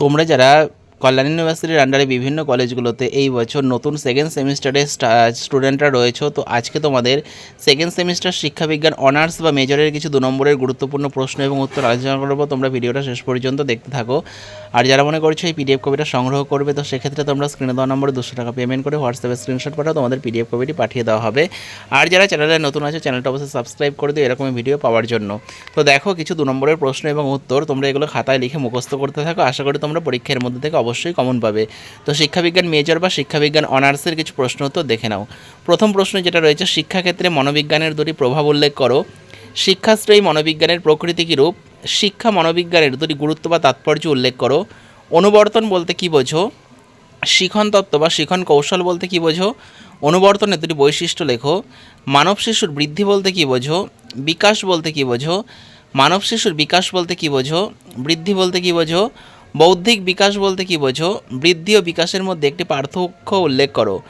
তোমরা যারা কল্যাণ ইউনিভার্সিটির আন্ডারে বিভিন্ন কলেজগুলোতে এই বছর নতুন সেকেন্ড সেমিস্টারে স্টুডেন্টরা রয়েছে, তো আজকে তোমাদের সেকেন্ড সেমিস্টার শিক্ষাবিজ্ঞান অনার্স বা মেজরের কিছু দু নম্বরের গুরুত্বপূর্ণ প্রশ্ন এবং উত্তর আলোচনা করব। তোমরা ভিডিওটা শেষ পর্যন্ত দেখতে থাকো। আর যারা মনে করছ এই পিডিএফ কপিটা সংগ্রহ করবে, তো সেক্ষেত্রে তোমরা স্ক্রিনে দেওয়া নম্বরে দুশো টাকা পেমেন্ট করে হোয়াটসঅ্যাপে স্ক্রিনশট পাঠাও, তোমাদের পিডিএফ কপিটি পাঠিয়ে দেওয়া হবে। আর যারা চ্যানেলে নতুন আছে চ্যানেলটা অবশ্যই সাবস্ক্রাইব করে দিও এরকম ভিডিও পাওয়ার জন্য। তো দেখো, কিছু দু নম্বরের প্রশ্ন এবং উত্তর তোমরা এগুলো খাতায় লিখে মুখস্থ করতে থাকো। আশা করি তোমরা পরীক্ষার মধ্যে থেকে অবশ্যই কমন পাবে। তো শিক্ষাবিজ্ঞান মেজর বা শিক্ষাবিজ্ঞান অনার্সের কিছু প্রশ্ন উত্তর দেখে নাও। প্রথম প্রশ্ন যেটা রয়েছে, শিক্ষাক্ষেত্রে মনোবিজ্ঞানের দুটি প্রভাব উল্লেখ করো। শিক্ষাশ্রয়ী মনোবিজ্ঞানের প্রকৃতি কী রূপ? শিক্ষা মনোবিজ্ঞানের দুটি গুরুত্ব বা তাৎপর্য উল্লেখ করো। অনুবর্তন বলতে কী বোঝো? শিখন তত্ত্ব বা শিখন কৌশল বলতে কী বোঝো? অনুবর্তনের দুটি বৈশিষ্ট্য লেখো। মানব শিশুর বৃদ্ধি বলতে কী বোঝো? বিকাশ বলতে কী বোঝো? মানব শিশুর বিকাশ বলতে কী বোঝো? বৃদ্ধি বলতে কী বোঝো? বৌদ্ধিক বিকাশ বলতে কী বোঝো? বৃদ্ধি ও বিকাশের মধ্যে একটি পার্থক্য উল্লেখ করো।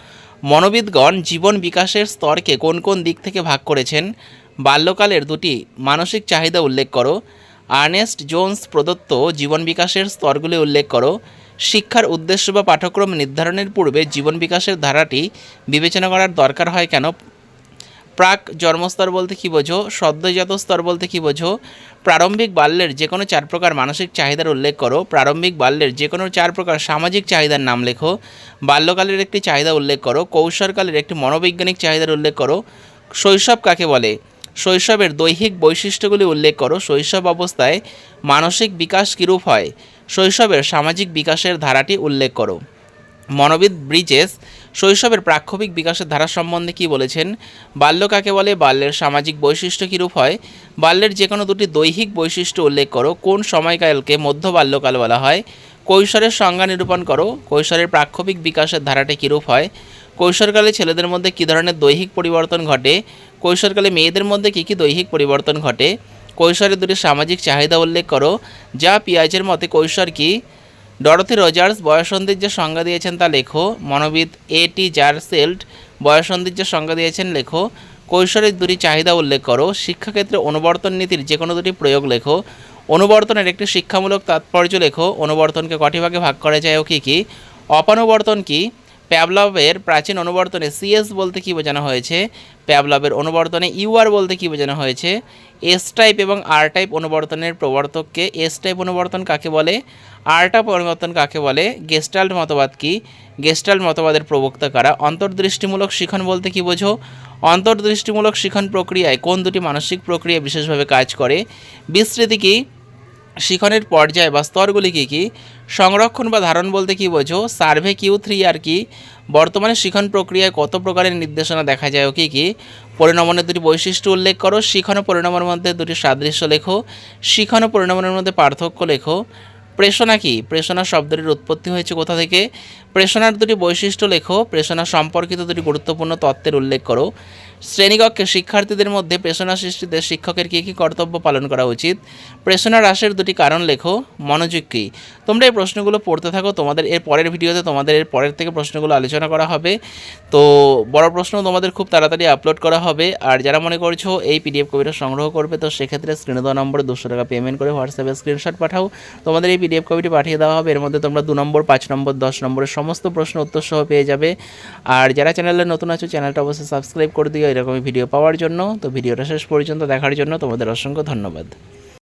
মনোবিদগণ জীবন বিকাশের স্তরকে কোন কোন দিক থেকে ভাগ করেছেন? বাল্যকালের দুটি মানসিক চাহিদা উল্লেখ করো। আর্নেস্ট জোন্স প্রদত্ত জীবন বিকাশের স্তরগুলি উল্লেখ করো। শিক্ষার উদ্দেশ্য বা পাঠ্যক্রম নির্ধারণের পূর্বে জীবন বিকাশের ধারাটি বিবেচনা করার দরকার হয় কেন? প্রাক জন্মস্তর বলতে কী বোঝো? সদ্যজাত স্তর বলতে কী বোঝো? প্রারম্ভিক বাল্যের যে কোনো চার প্রকার মানসিক চাহিদার উল্লেখ করো। প্রারম্ভিক বাল্যের যে কোনো চার প্রকার সামাজিক চাহিদার নাম লেখো। বাল্যকালের একটি চাহিদা উল্লেখ করো। কৌশলকালের একটি মনোবৈজ্ঞানিক চাহিদার উল্লেখ করো। শৈশব কাকে বলে? শৈশবের দৈহিক বৈশিষ্ট্যগুলি উল্লেখ করো। শৈশব অবস্থায় মানসিক বিকাশ কীরূপ হয়? শৈশবের সামাজিক বিকাশের ধারাটি উল্লেখ করো। মনোবিদ ব্রিজেস শৈশবের প্রাক্ষবিক বিকাশের ধারা সম্বন্ধে কী বলেছেন? বাল্য কাকে বলে? বাল্যের সামাজিক বৈশিষ্ট্য কীরূপ হয়? বাল্যের যে কোনো দুটি দৈহিক বৈশিষ্ট্য উল্লেখ করো। কোন সময়কালকে মধ্য বাল্যকাল বলা হয়? কৈশোরের সংজ্ঞা নিরূপণ করো। কৈশোরের প্রাক্ষবিক বিকাশের ধারাটি কীরূপ হয়? কৈশোরকালে ছেলেদের মধ্যে কী ধরনের দৈহিক পরিবর্তন ঘটে? কৈশোরকালে মেয়েদের মধ্যে কী কী দৈহিক পরিবর্তন ঘটে? কৈশোরের দুটি সামাজিক চাহিদা উল্লেখ করো, যা পিয়াজের মতে কৈশোর কি? ডরথি রজার্স বয়সন্ধির যে সংজ্ঞা দিয়েছেন তা লেখো। মনোবিদ এ টি জারসেল্ট বয়সন্ধির যে সংজ্ঞা দিয়েছেন লেখো। কৈশোরের দুটি চাহিদা উল্লেখ করো, শিক্ষাক্ষেত্রে অনুবর্তন নীতির যে কোনো দুটি প্রয়োগ লেখো। অনুবর্তনের একটি শিক্ষামূলক তাৎপর্য লেখো, অনুবর্তনকে কটি ভাগে ভাগ করা যায় ও কী কী? অপানুবর্তন কি? প্যাবলবের প্রাচীন অনুবর্তনে সিএস বলতে কী বোঝানো হয়েছে? প্যাবলবের অনুবর্তনে ইউআর বলতে কী বোঝানো হয়েছে? এস টাইপ এবং আর টাইপ অনুবর্তনের প্রবর্তককে এস টাইপ অনুবর্তন কাকে বলে? আর টাইপ অনুবর্তন কাকে বলে? গেস্টাল্ট মতবাদ কি? গেস্টাল্ট মতবাদের প্রবক্তা কারা? অন্তর্দৃষ্টিমূলক শিখন বলতে কী বোঝো? অন্তর্দৃষ্টিমূলক শিখন প্রক্রিয়ায় কোন দুটি মানসিক প্রক্রিয়া বিশেষভাবে কাজ করে? বিস্তৃতি কি? শিখনের পর্যায় বা স্তরগুলি কী কী? সংরক্ষণ বা ধারণ বলতে কী বোঝো? সার্ভে কিউ থ্রি আর কি? বর্তমানে শিখন প্রক্রিয়ায় কত প্রকারের নির্দেশনা দেখা যায় ও কী কী? পরিণমনের দুটি বৈশিষ্ট্য উল্লেখ করো। শিখন ও পরিণমের মধ্যে দুটি সাদৃশ্য লেখো। শিখন পরিণমনের মধ্যে পার্থক্য লেখো। প্রেষণা কি? প্রেষণা শব্দটির উৎপত্তি হয়েছে কোথা থেকে? প্রেষণার দুটি বৈশিষ্ট্য লেখো। প্রেষণা সম্পর্কিত দুটি গুরুত্বপূর্ণ তত্ত্বের উল্লেখ করো। শ্রেণীকক্ষে শিক্ষার্থীদের মধ্যে প্রেষণা সৃষ্টিতে শিক্ষকের কী কী কর্তব্য পালন করা উচিত? প্রেষণা হ্রাসের দুটি কারণ লেখো। মনোযোগ কী? তোমরা এই প্রশ্নগুলো পড়তে থাকো। তোমাদের এর পরের ভিডিওতে তোমাদের এর পরের থেকে প্রশ্নগুলো আলোচনা করা হবে। তো বড় প্রশ্ন তোমাদের খুব তাড়াতাড়ি আপলোড করা হবে। আর যারা মনে করছ এই পিডিএফ কপিটা সংগ্রহ করবে, তো সেক্ষেত্রে স্ক্রিনে দেওয়া নম্বরে দুশো টাকা পেমেন্ট করে হোয়াটসঅ্যাপে স্ক্রিনশট পাঠাও। তোমাদের এই পিডিএফ কপিটি পাঠিয়ে দেওয়া হবে। এর মধ্যে তোমরা দু নম্বর, পাঁচ নম্বর, দশ নম্বরের সমস্ত প্রশ্ন উত্তর সহ পেয়ে যাবে। আর যারা চ্যানেলে নতুন আছো, চ্যানেলটা অবশ্যই সাবস্ক্রাইব করে দিও। এরকমই ভিডিও পাওয়ার জন্য। তো ভিডিওটা শেষ পর্যন্ত দেখার জন্য তোমাদের অসংখ্য ধন্যবাদ।